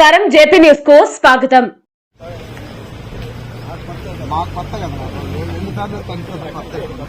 నమస్కారం జేపీ న్యూస్కు స్వాగతం మాకు కొత్త కదా నాకు. ఎన్నిసార్లు కనిపిస్తుంది కొత్త ఉన్నాయి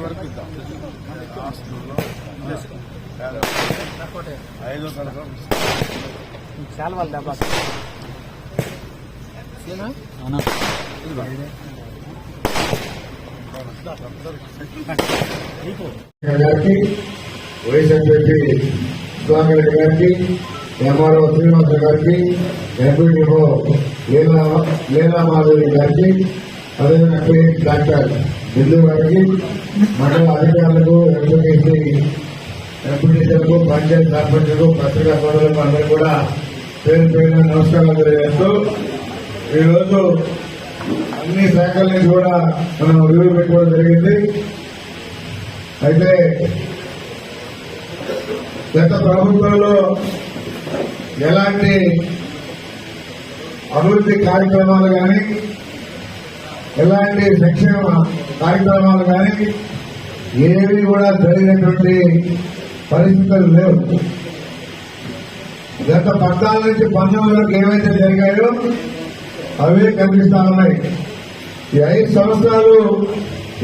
వరకు ఇద్దాం హాస్టల్లో ఐదో తరగతి చాలా వాళ్ళ దెబ్బ గారికి వైఎస్ఆర్పీ స్వామి గారికి ఎంఆర్ఓ శ్రీనివాస గారికి ఎంపీడీఓ లీలా లీలా మాధవి గారికి అదేవిధంగా పిహెచ్ డాక్టర్ బిందు వారికి మండల అధికారులకు ఎంపీటీసీ ఎంపీటీసీలకు పంచాయతీ సర్పంచులకు పత్రికా సోదరులకు అందరూ కూడా పేరు పేరున నమస్కారాలు తెలియజేస్తూ ఈరోజు అన్ని శాఖల నుంచి కూడా మనం రివ్యూ పెట్టుకోవడం జరిగింది. అయితే గత ప్రభుత్వంలో ఎలాంటి అభివృద్ధి కార్యక్రమాలు కానీ ఎలాంటి సంక్షేమ కార్యక్రమాలు కానీ ఏవి కూడా జరిగినటువంటి పరిస్థితులు లేవు. గత పద్నాలుగు నుంచి పంతొమ్మిది వరకు ఏవైతే జరిగాయో అవే కనిపిస్తా ఉన్నాయి. ఈ ఐదు సంవత్సరాలు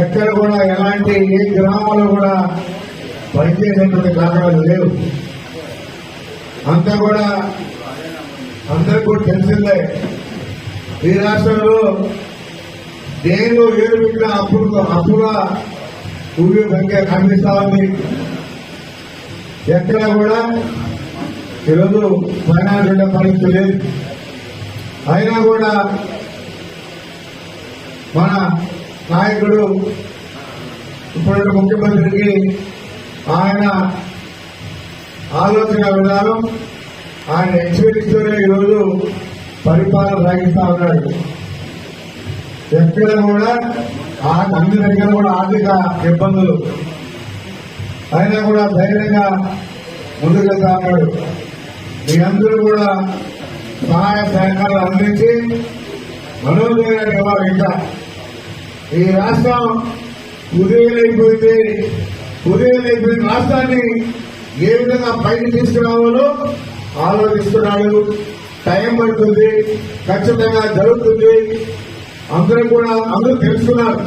ఎక్కడ కూడా ఎలాంటి ఏ గ్రామాలు కూడా పనిచేసేటువంటి కారణాలు లేవు. అంతా కూడా అందరికి కూడా తెలిసిందే ఈ రాష్ట్రంలో దేనిలో ఏడు బిడ్డ అప్పులు అప్పుగా ఊరి సంఖ్య కనిపిస్తా ఉంది? ఎక్కడ కూడా ఈరోజు ఫైనాన్స్ ఉండే పరిస్థితి లేదు. అయినా కూడా మన నాయకుడు ఇప్పుడున్న ముఖ్యమంత్రికి ఆయన ఆలోచన విధానం ఆయన ఎక్స్పీరియన్స్తోనే ఈరోజు పరిపాలన సాగిస్తా ఉన్నాడు. ఎక్కడ కూడా అన్ని దగ్గర కూడా ఆర్థిక ఇబ్బందులు. అయినా కూడా ధైర్యంగా ముందుకెళ్తా ఉన్నాడు. మీ అందరూ కూడా సహాయ సహకారాలు అందించి మనోధైర్యాన్ని ఇవ్వాలి ఇంకా. ఈ రాష్ట్రం ఉదయలైపోయింది ఉదయలైపోయిన రాష్ట్రాన్ని ఏ విధంగా పైకి తీసుకురావాలో ఆలోచిస్తున్నాడు. టైం పడుతుంది. ఖచ్చితంగా జరుగుతుంది. అందరూ కూడా అందరూ తెలుసుకున్నారు.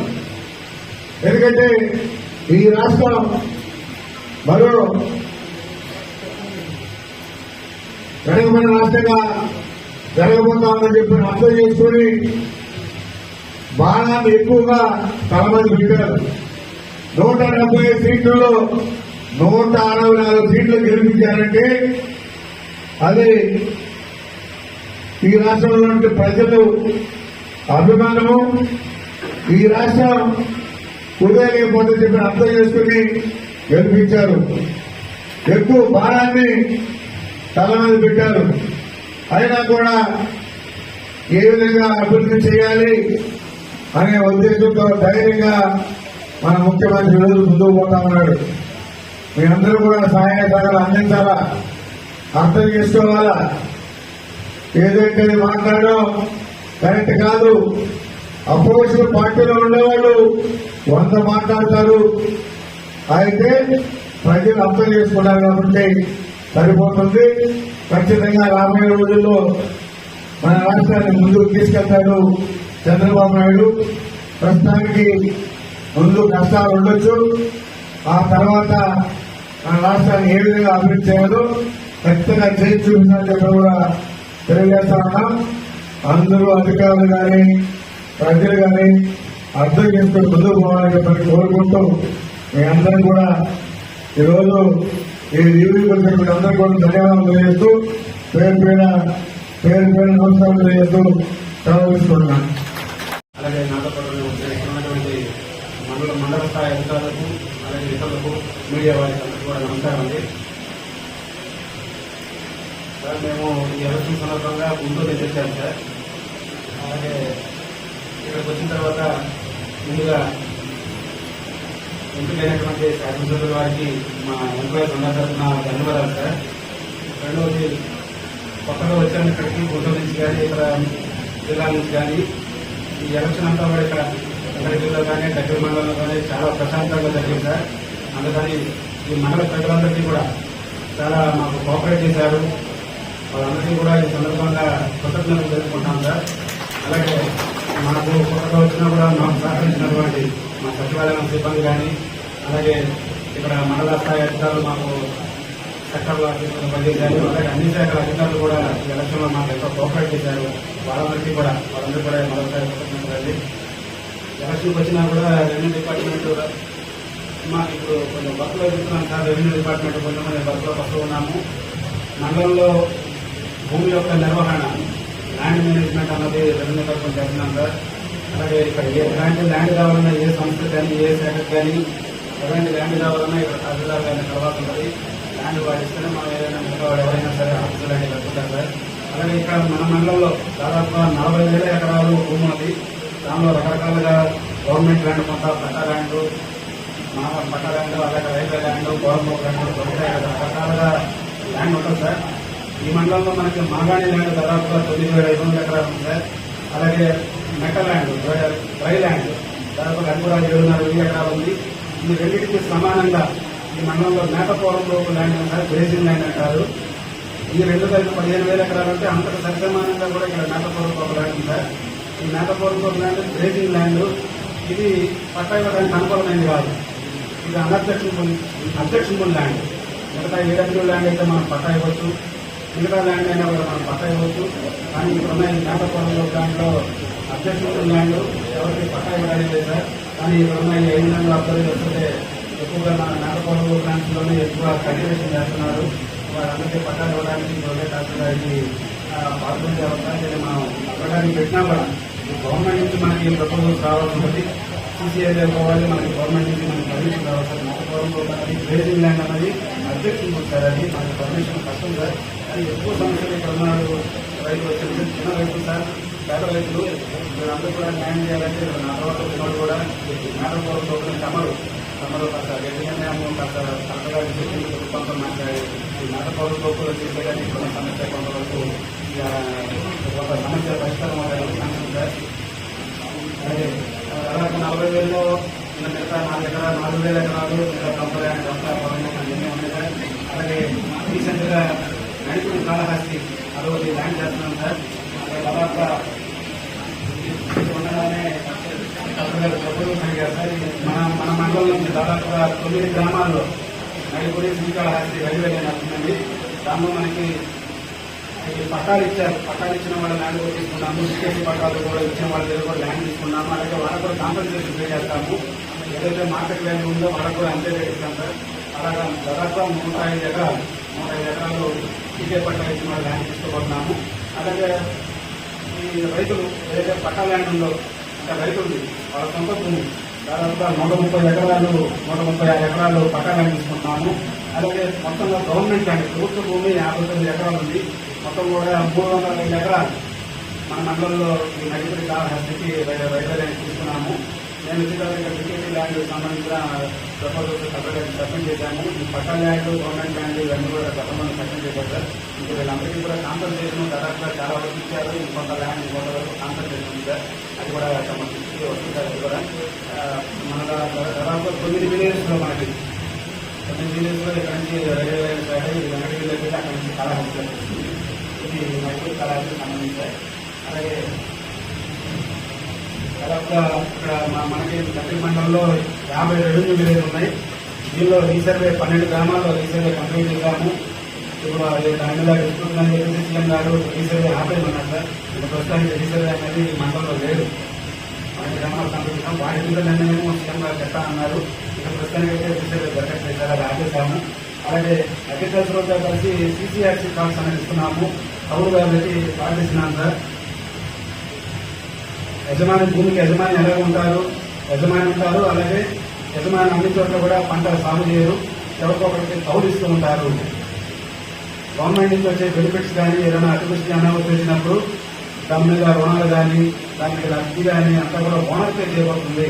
ఎందుకంటే ఈ రాష్ట్రం మరో వెనకబడిన రాష్ట్రంగా జరగబోతామని చెప్పి అర్థం చేసుకుని బాణాన్ని ఎక్కువగా తలమంది పెట్టారు. నూట డెబ్బై సీట్లలో నూట అరవై నాలుగు సీట్లు గెలిపించారంటే అది ఈ రాష్ట్రంలో ప్రజలు అభిమానము ఈ రాష్ట్రం ఉదయలేకపోతే చెప్పి అర్థం చేసుకుని గెలిపించారు. ఎక్కువ భారాన్ని తల మీద పెట్టారు. అయినా కూడా ఏ విధంగా అభివృద్ధి చేయాలి అనే ఉద్దేశంతో ధైర్యంగా మన ముఖ్యమంత్రి రోజు ముందుకు పోతా ఉన్నాడు. మీ అందరూ కూడా సహాయ సహకారం అందించాలా? అర్థం చేసుకోవాలా? ఏదైతే మాట్లాడడం కరెక్ట్ కాదు. అపోజిషన్ పార్టీలో ఉండేవాళ్ళు వంద మాట్లాడతారు. అయితే ప్రజలు అర్థం చేసుకున్నారు కాబట్టి సరిపోతుంది. ఖచ్చితంగా రాబోయే రోజుల్లో మన రాష్ట్రాన్ని ముందుకు తీసుకెళ్తాడు చంద్రబాబు నాయుడు. ప్రస్తుతానికి ముందు కష్టాలు ఉండొచ్చు. ఆ తర్వాత మన రాష్ట్రాన్ని ఏ విధంగా అభివృద్ధి చేయాలో ఖచ్చితంగా చేసి చూపించాలని చెప్పి కూడా తెలియజేస్తా ఉన్నాం. అందరూ అధికారులు కానీ ప్రజలు కానీ అర్థం చేసుకుని ముందుకు పోవాలని చెప్పని కోరుకుంటూ మీ అందరం కూడా ఈరోజు ఈ రివ్యూ మీ అందరూ కూడా ధన్యవాదాలు తెలియజేస్తూ పేరు పైన పేరు పైన నమస్కారం తెలియజేస్తూ సెలవు అలాగే నాతో ఉన్నటువంటి మండల మండల స్థాయి అధికారులకు అలాగే ఇతరులకు మీడియా వారికి కూడా నమస్కారం అండి. సార్ మేము ఈ ఎలక్షన్ సందర్భంగా గుంటూరు తెచ్చాము సార్. అలాగే ఇక్కడికి వచ్చిన తర్వాత ముందుగా ఎంపికైనటువంటి శాసనసభ్యుల వారికి మా ఎంప్లాయీస్ ఉన్న తరఫున ధన్యవాదాలు సార్. రెండవది కొత్తగా వచ్చాను ఇక్కడికి గుంటూరు నుంచి కానీ ఇక్కడ జిల్లా నుంచి కానీ. ఈ ఎలక్షన్ అంతా కూడా ఇక్కడ వెంకటగిరిలో కానీ దగ్గర మండలంలో కానీ చాలా ప్రశాంతంగా జరిగింది సార్. అందుకని ఈ మండల ప్రజలందరికీ కూడా చాలా మాకు కోఆపరేట్ చేశారు. వాళ్ళందరికీ కూడా ఈ సందర్భంగా కృతజ్ఞతలు తెలుసుకుంటాం సార్. అలాగే మాకు కొత్తగా వచ్చినా కూడా మాకు సహకరించినటువంటి మా సచివాలయం సిబ్బంది కానీ అలాగే ఇక్కడ మండల స్థాయి అధికారులు మాకు సెక్టర్ అధికారులు పనిచేశారు. అలాగే అన్ని శాఖల అధికారులు కూడా ఈ ఎలక్షన్ మాకు ఎంతో కోఆపరేట్ చేశారు. వాళ్ళందరికీ కూడా వాళ్ళందరూ కూడా మరొకసారి కృతజ్ఞతలు ఎలక్షన్కి వచ్చినా కూడా రెవెన్యూ డిపార్ట్మెంట్ మాకు ఇప్పుడు కొంచెం బస్సులో ఎదుగుతున్నాం సార్. రెవెన్యూ డిపార్ట్మెంట్ కొంతమంది బస్సులో బస్సులో ఉన్నాము. మండలంలో భూమి యొక్క నిర్వహణ ల్యాండ్ మేనేజ్మెంట్ అన్నది రెవెన్యూ తరఫున జరిగినాం సార్. అలాగే ఇక్కడ ఏ ఎలాంటి ల్యాండ్ కావాలన్నా ఏ సంస్థ కానీ ఏ శాఖ కానీ ఎలాంటి ల్యాండ్ కావాలన్నా ఇక్కడ తహసీల్దార్ గారిని తర్వాత ఉంటుంది ల్యాండ్ వాడిస్తేనే మనం ఏదైనా మిగతా ఎవరైనా సరే ఆఫీసులు అనేది కట్టుకుంటారు సార్. అలాగే ఇక్కడ మన మండలంలో దాదాపు నలభై వేల ఎకరాలు భూమి ఉంది దానిలో రకరకాలుగా గవర్నమెంట్ ల్యాండ్ కొంత పట్టా ల్యాండ్ మా పట్టా ల్యాండ్ అలాగే రైల్వే ల్యాండ్ గవర్నమెంట్ ల్యాండ్ దొరుకుతాయి రకరకాలుగా ల్యాండ్ ఉంటుంది సార్. ఈ మండలంలో మనకి మాగాణి ల్యాండ్ దాదాపుగా తొమ్మిది వేల ఐదు వందల ఎకరాలు ఉంది. అలాగే మెట ల్యాండ్ డ్రై ల్యాండ్ దాదాపు అది కూడా ఏడున్నర వెయ్యి ఎకరాలు ఉంది. ఈ రెండింటికి సమానంగా ఈ మండలంలో మేకపురంలో ల్యాండ్ ఉంది గ్రేజింగ్ ల్యాండ్ అంటారు. ఈ రెండు కలిపి పదిహేను వేల ఎకరాలు అంటే అంతకు సరిసమానంగా కూడా ఇక్కడ మేకపురంలో ఒక ల్యాండ్ ఉంది. ఈ మేకపురంలో ల్యాండ్ గ్రేజింగ్ ల్యాండ్. ఇది పట్టా ఇవ్వడానికి అనుకూలమైనది కాదు. ఇది అన్అబ్జెక్షనబుల్ అబ్జెక్షనబుల్ ల్యాండ్. మిగతా ఏడబ్ల్యూ ల్యాండ్ అయితే మనం పట్టా ఇవ్వచ్చు. మిగతా ల్యాండ్ అయినా కూడా మనం పట్టా ఇవ్వచ్చు కానీ ఇప్పుడున్న ఈ మేకపురంలో ల్యాండ్లో అబ్జెక్షనబుల్ ల్యాండ్ ఎవరికి పట్టా ఇవ్వడానికి లేదు సార్. కానీ ఇప్పుడున్న ఈ ఐదు ల్యాండ్ అబ్జర్వ్ చేస్తుంటే ఎక్కువగా మన మేకపురం ఎక్కువ కల్టివేషన్ చేస్తున్నారు. వారందరికీ పట్టా ఇవ్వడానికి గవర్నమెంట్ హాస్పిటల్కి పాల్గొనే అవకాశం లేదు మనం అవ్వడానికి పెట్టినా కూడా గవర్నమెంట్ నుంచి మనకి ప్రపోజల్స్ రావాల్సి ఉంటుంది. సీసీఐలో పోవాలి. మనకి గవర్నమెంట్ నుంచి మనకి పర్మిషన్ రావాలి సార్ మొక్కవరంలో గ్రేజింగ్ ల్యాండ్ అనేది అబ్జెక్షన్ ఉంది సార్ అది మనకి పర్మిషన్ కష్టం సార్ అది ఎక్కువ సమస్యలు ఇక్కడ ఉన్నాడు రైతులు వచ్చి చిన్న రైతులు సార్ పేద రైతులు వీళ్ళందరూ కూడా న్యాయం చేయాలంటే నా తర్వాత ఉన్నవాడు కూడా మేటపోవడంలో తమరు. తమరు కాస్త గట్టిగానే కాస్త కరెక్ట్గా చెప్పి కొంత మాట్లాడి ఈ లోపల చేసే కానీ కొన్ని సమస్య కొంతవరకు ఒక సమస్య పరిష్కారం అవుతుంది సార్. అలాగే నలభై వేలలో ఇంకా మిగతా నాలుగు ఎకరాలు నాలుగు వేల ఎకరాలు మిగతా తొంభై ఐదు అలాగే రీసెంట్గా నడిపిన కాళహస్తి అదొకటి ల్యాండ్ చేస్తున్నాం సార్. అలాగే దాదాపుగా ఉండగానే మన మన మండలం నుంచి దాదాపుగా తొమ్మిది గ్రామాల్లో నడిపూడి శ్రీకాళహస్తి రైల్వే లైన్ వస్తుందండి దానిలో మనకి పట్టాలు ఇచ్చారు. పట్టాలు ఇచ్చిన వాళ్ళు ల్యాండ్ కూడా తీసుకున్నాము. సికేసీ పట్టాలు కూడా ఇచ్చిన వాళ్ళ దగ్గర కూడా ల్యాండ్ తీసుకున్నాము. అలాగే వాళ్ళకు కూడా కాంపెన్సేషన్ పే చేస్తాము. ఏదైతే మార్కెట్ వాల్యూ ఉందో వాళ్ళకు కూడా అంతే రేట్ ఇస్తాం సార్. అలాగా దాదాపుగా నూట ఐదు ఎకరాలు నూట ఐదు ఎకరాలు సీకే పట్టా ఇచ్చిన వాళ్ళ ల్యాండ్ తీసుకోబోతున్నాము అలాగే ఈ రైతులు ఏదైతే పట్టా ల్యాండ్ ఉందో అంటే రైతులు వాళ్ళ సొంత భూమి దాదాపుగా నూట ముప్పై ఎకరాలు నూట ముప్పై ఆరు ఎకరాలు పట్టా ల్యాండ్ తీసుకుంటున్నాము అలాగే మొత్తంగా గవర్నమెంట్ ల్యాండ్ ప్రభుత్వ భూమి యాభై తొమ్మిది ఎకరాలు ఉంది. మొత్తం కూడా మూడు వందల ఐదు ఎకరాలు మన మండలంలో ఈ నడిపడి కాళహస్తికి రైల్వే లైన్ తీసుకున్నాము నేను ఇక్కడ క్రికెట్ ల్యాండ్ సంబంధించిన ప్రపోజల్స్ సపరేట్గా సబ్మిట్ చేశాము. ఈ పట్టా ల్యాండ్ గవర్నమెంట్ ల్యాండ్ ఇవన్నీ కూడా గతంలో సబ్మిట్ చేశారు సార్. ఇంకా వీళ్ళందరికీ కూడా కాంపన్సేషన్ దాదాపుగా చాలా వరకు ఇచ్చారు. ఇంకొంత ల్యాండ్ ఇంకొంత వరకు కాంపన్సేషన్ ఉంది సార్. అది కూడా సంబంధించి వస్తుంది సార్ అది కూడా. మన దాదాపు తొమ్మిది విలేజెస్లో మనకి తొమ్మిది విలేజ్లో ఇక్కడ నుంచి రైల్వే లైన్ సైడ్ ఇది వెంకటగిరి వెళ్ళి అక్కడ నుంచి కాళహస్తి ఇది మైసూర్ కళాశాలకు సంబంధించాయి అలాగే దాదాపుగా ఇక్కడ మనకి దక్షిణ మండలంలో యాభై రెవెన్యూ విలేజ్ ఉన్నాయి. దీనిలో రీసర్వే పన్నెండు గ్రామాల్లో రీసర్వే కంప్లీట్ చేశాము. ఇప్పుడు అది దాని మీద అని చెప్పేసి సీఎం గారు రీసర్వే ఆపేయమన్నారు సార్. ఇప్పుడు ప్రస్తుతానికి రీసర్వే అనేది ఈ మండలంలో లేదు. పన్నెండు గ్రామాలు కంప్లీట్ చేసాం వాటి మీద నిర్ణయం సీఎం గారు చెప్తా అన్నారు ఇక ప్రస్తుతానికి అయితే రీసర్వే జరగట్లేదు సార్ అది ఆపేశాము. అలాగే అగ్రికల్చర్తో కలిసి సిసిఆర్సీ కార్డ్స్ అనేది ఇస్తున్నాము. కౌలు గారికి కార్డు ఇస్తున్నాను సార్. యజమాని భూమికి యజమాని ఎలా ఉంటారు? యజమాని ఉంటారు అలాగే యజమాని అన్ని చోట్ల కూడా పంటలు సాగు చేయరు ఎవరికొకరికి తౌలిస్తూ ఉంటారు. గవర్నమెంట్ నుంచి వచ్చే బెనిఫిట్స్ కానీ ఏదైనా అతివృష్టి అనావృష్టి వచ్చినప్పుడు దాని మీద రుణాలు కానీ దానికి లబ్ధి కానీ అంతా కూడా బోనస్ పే చేయబడుతుంది.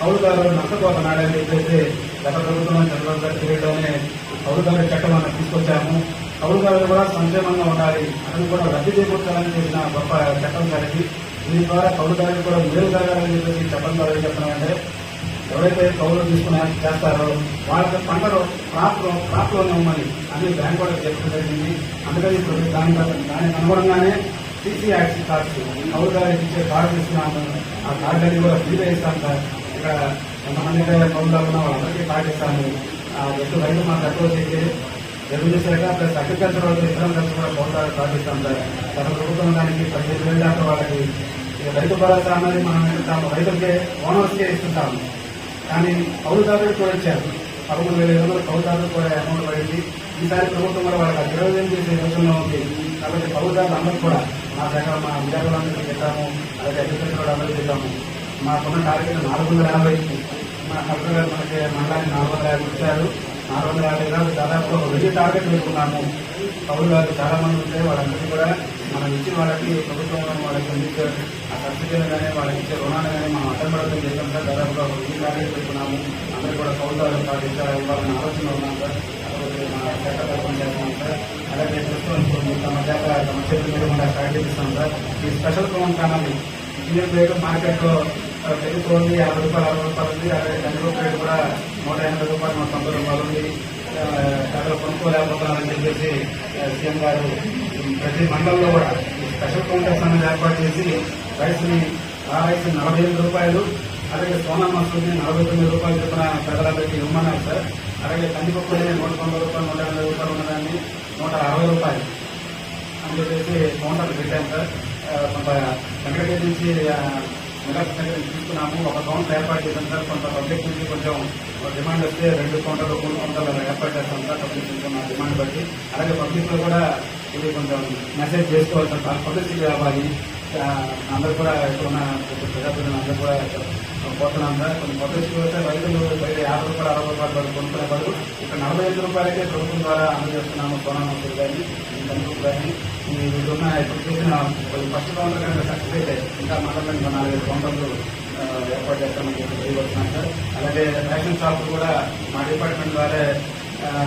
కౌలుదారులు నష్టపోతున్నాడని చెప్పేసి గత ప్రభుత్వం చంద్రబాబు గారి పీరియడ్లోనే కౌలుదారు చట్టం మనం తీసుకొచ్చాము. కౌలుదారులు కూడా సంక్షేమంగా ఉండాలి అతను కూడా రద్దు చేకూర్చాలని చేసిన గొప్ప చట్టం కలిగి దీని ద్వారా కౌలుదారులు కూడా మేలు జరగాలని చెప్పేసి చెప్పడం ద్వారా ఏం చెప్తున్నామంటే ఎవరైతే కౌలు తీసుకుని చేస్తారో వాళ్ళకి పంటలో క్రాప్ క్రాప్లోనే ఇవ్వమని అన్ని బ్యాంక్ వాళ్ళకి చెప్పడం జరిగింది. అందుకని ఇప్పుడు దాని దానికి అనుగుణంగానే సిసిఆర్సీ కార్డ్స్ కౌలుదారులకు ఇచ్చే కార్డు ఇస్తున్నాము ఆ కార్డు అనేది కూడా ఫ్రీగా ఇస్తాం సార్. ఇక్కడ కొంతమంది కౌలుదారులు ఉన్న వాళ్ళందరికీ కార్డు ఇస్తాము ఆ వ్యక్తి రైతు మాకు తక్కువ చేసి రెవెన్యూ శాఖ ప్లస్ అగ్రికల్చర్ వాళ్ళకి ఇతర కలిసి కూడా కౌలుదారు కార్డు ఇస్తాం సార్. గత ప్రభుత్వం దానికి పదిహేను వేల దాకా వాళ్ళకి రైతు భరోసా అన్నది మనం ఏంటంటాము రైతులకే ఓనర్స్కే ఇస్తుంటాము. కానీ కౌలుదారులు కూడా ఇచ్చారు. పదమూడు వేల ఐదు వందలు కౌలుదారులు కూడా అమౌంట్ పడింది ఈసారి ప్రభుత్వం కూడా వాళ్ళకి ఇరవై ఎనిమిది చేసే యోచనలో ఉంది. కాబట్టి కౌలుదారులు అందరూ కూడా మా దగ్గర మా విద్యార్థులందరికీ చెప్పాము అలాగే అగ్రికల్చర్ అందరికీ చెప్పాము మాకున్న టార్గెట్ నాలుగు వందల యాభై. మా కలెక్టర్ గారు మనకి మండలానికి నాలుగు వందల యాభై ఇచ్చారు. నాలుగు వందల యాభై దాదాపు ఒక వెయ్యి టార్గెట్ పెట్టుకున్నాము. కౌలుదారులు చాలా మంది ఉంటే వాళ్ళందరికీ కూడా మనం ఇచ్చిన వాళ్ళకి ప్రభుత్వం వాళ్ళకి అందించే ఆ సబ్సిడీలు కానీ వాళ్ళకి ఇచ్చే రుణాలు కానీ మనం అడ్డం పడతాం చేసాం సార్ దాదాపుగా ఒక వెయ్యి టార్గెట్ పెట్టుకున్నాము అందరూ కూడా పౌరులు కౌలుదారులు పాటించాలి ఇవ్వాలన్న ఆలోచన ఉన్నాం సార్. అలాగే మన శాఖ చేస్తున్నాం సార్. అలాగే ప్రస్తుతం తమ శాఖ తమ చేతుల మీద కూడా ప్రకటిస్తాం సార్. ఈ స్పెషల్ ఫోన్ కానీ ఇండియన్ రేటు మార్కెట్లో పెరుగుతోంది యాభై రూపాయలు అరవై రూపాయలు ఉంది. అలాగే రెండు రూపాయలు కూడా నూట ఎనభై రూపాయలు నూట తొంభై రూపాయలు ఉంది. అక్కడ కొనుక్కోలేకపోతున్నారని చెప్పేసి సీఎం గారు ప్రతి మండలంలో కూడా స్పెషల్ కౌంటర్స్ అనేది ఏర్పాటు చేసి రైస్ని ఆ రైస్ నలభై ఎనిమిది రూపాయలు అలాగే సోనా మసూరిని నలభై తొమ్మిది రూపాయలు చెప్పిన ప్రజలందరికీ ఇవ్వమన్నారు సార్. అలాగే కందిపప్పు నూట తొంభై రూపాయలు నూట ఎనభై రూపాయలు ఉన్నదాన్ని నూట అరవై రూపాయలు అని చెప్పేసి కౌంటర్లు పెట్టాం సార్. కొంత సెక్రటరీ నుంచి ఆ, తీసుకున్నాము. ఒక కౌంటర్ ఏర్పాటు చేసాం సార్. కొంత పబ్లిక్ నుంచి కొంచెం డిమాండ్ వస్తే రెండు కౌంటర్లు మూడు కౌంటర్లు ఏర్పాటు చేస్తాం సార్. పబ్లిక్ నుంచి మా డిమాండ్ బట్టి. అలాగే పబ్లిక్లో కూడా ఇది కొంచెం మెసేజ్ చేసుకోవాలి సార్. పబ్లిసిటీ కావాలి అందరు అందరూ కూడా ఇప్పుడున్న ప్రజాప్రతినిధులు అందరూ కూడా పోతున్నాం సార్ కొన్ని కొత్త వస్తే రైతులు బయట యాభై రూపాయలు అరవై రూపాయలు పడి కొనుక్కునే బదులు ఇక్కడ నలభై ఐదు రూపాయలకే ప్రభుత్వం ద్వారా అందజేస్తున్నాము సోనా కానీ కందుకు కానీ ఈ ఉన్న ఇప్పుడు చేసిన ఫస్ట్ కౌంటర్ కనుక సక్సెస్ అయితే ఇంకా మండలం నాలుగైదు కౌంటర్లు ఏర్పాటు చేస్తామని చెప్పి తెలియవస్తున్నాం సార్. అలాగే రేషన్ షాపులు కూడా మా డిపార్ట్మెంట్ ద్వారా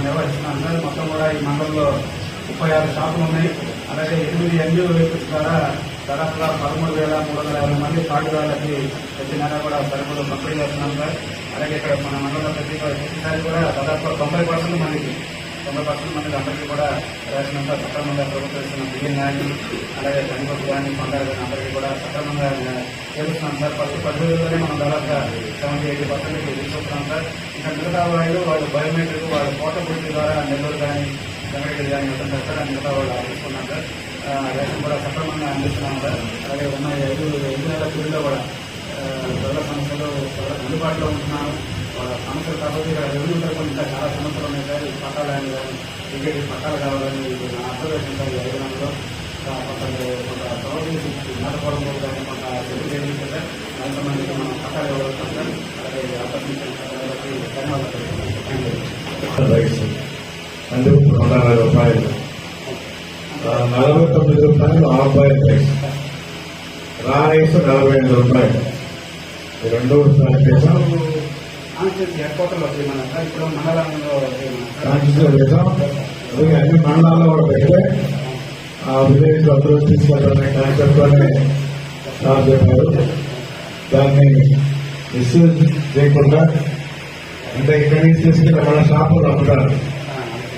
నిర్వహిస్తున్నాం సార్. మొత్తం కూడా ఈ మండలంలో ముప్పై ఆరు షాపులు ఉన్నాయి. అలాగే ఎనిమిది ఎన్జిఓ వెహికల్స్ ద్వారా దాదాపుగా పదమూడు వేల మూడు వందల యాభై మంది పాఠశాలకి ప్రతి నెల కూడా సరుకులు పంపిణీ చేస్తున్నాం సార్. అలాగే ఇక్కడ మన మండలంలో ప్రతి ప్రతిసారి కూడా దాదాపు తొంభై పర్సెంట్ మందికి తొంభై పర్సెంట్ మందికి అందరికీ కూడా రేషన్ సక్రమంగా ప్రభుత్వం బియ్యం కానీ అలాగే కందిపప్పు కానీ పండుగ కానీ అందరికీ కూడా సక్రమంగా చేస్తున్నాం సార్. పది పద్ధతిలోనే మనం దాదాపుగా సెవెంటీ ఎయిటీ పర్సెంట్కి తీసుకొస్తున్నాం సార్. ఇంకా మిగతా వాళ్ళు వాళ్ళు బయోమెట్రిక్ వాళ్ళ గురించి ద్వారా నెల్లూరు కానీ వెంకటగిరి కానీ మొత్తం సార్. మిగతా వాళ్ళు ఆశిస్తున్నాం సార్. రేషన్ కూడా సక్రమంగా అందిస్తున్నాం సార్. అలాగే ఉన్న ఐదు ఐదు నెలల పీరియడ్లో కూడా ప్రజల సమస్యలు ప్రజలకు అందుబాటులో ఉంటున్నాను వాళ్ళ సమస్యలు కాకపోతే రెవెన్యూ తరఫున ఇంకా చాలా సమస్యలు ఉన్నాయి సార్. ఈ పట్టాలు కానీ కానీ టికెట్ పట్టాలు కావాలని ఇది నా అబ్జర్వేషన్ సార్ ఈ ఐదు నెలల్లో. కొంత కొంత ప్రవర్తించి నాటకోవడం కానీ కొంత తెలియజేయండి సార్. కొంతమందికి మనం పట్టాలు ఇవ్వగలుగుతాం సార్. అలాగే అవకాశం ధన్యవాదాలు. థ్యాంక్ యూ రూపాయలు. నలభై తొమ్మిది రూపాయలు బాయిల్ రైస్ రా రైస్ నలభై ఐదు రూపాయలు. రెండు స్టార్ట్ చేసాం కాన్స్టిట్యూషన్ చేసాం అలాగే అన్ని మండలాల్లో కూడా పెడితే ఆ విలేజ్ అందరూ తీసుకెళ్ళాలనే కాన్సెప్ట్లోనే స్టార్ట్ చేశారు. దాన్ని మిస్యూజ్ చేయకుండా అంటే ఇక్కడి నుంచి తీసుకెళ్ళి మన షాపులు అమ్ముతారు.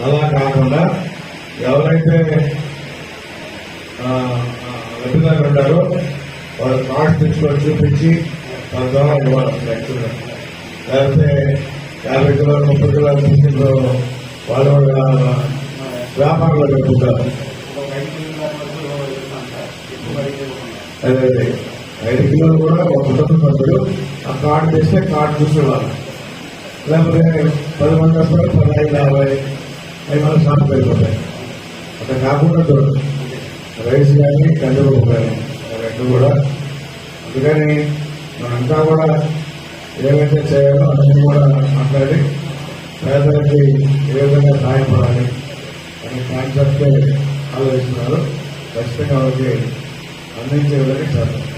అలా కాకుండా ఎవరైతే లబ్ధిదారులు ఉంటారో వాళ్ళు కార్డ్స్ తెచ్చుకొని చూపించి దాని ద్వారా ఇవ్వాలి. యాక్చువల్గా. లేకపోతే యాభై కిలోలు ముప్పై కిలోలు తీసుకుంటూ వాళ్ళు వాళ్ళ వ్యాపారంలో పెట్టుకుంటారు. అదే అదే. ఐదు కిలోలు కూడా ఒక కుటుంబ సభ్యులు ఆ కార్డు తెస్తే కార్డు చూసేవాళ్ళు. లేకపోతే పది మంది వస్తారు పదహైదు యాభై అవి మన షాప్ వెళ్ళిపోతాయి. అక్కడ కాకుండా చూడండి రైస్ కానీ తండ్రి కానీ రెండు కూడా. అందుకని మనంతా కూడా ఏమైతే చేయాలో అవన్నీ కూడా మాట్లాడి పేదలకి ఏ విధంగా సహాయపడాలి అనే కాన్సెప్ట్ ఆలోచిస్తున్నారు. ఖచ్చితంగా వాళ్ళకి అందించే విధంగా చేస్తారు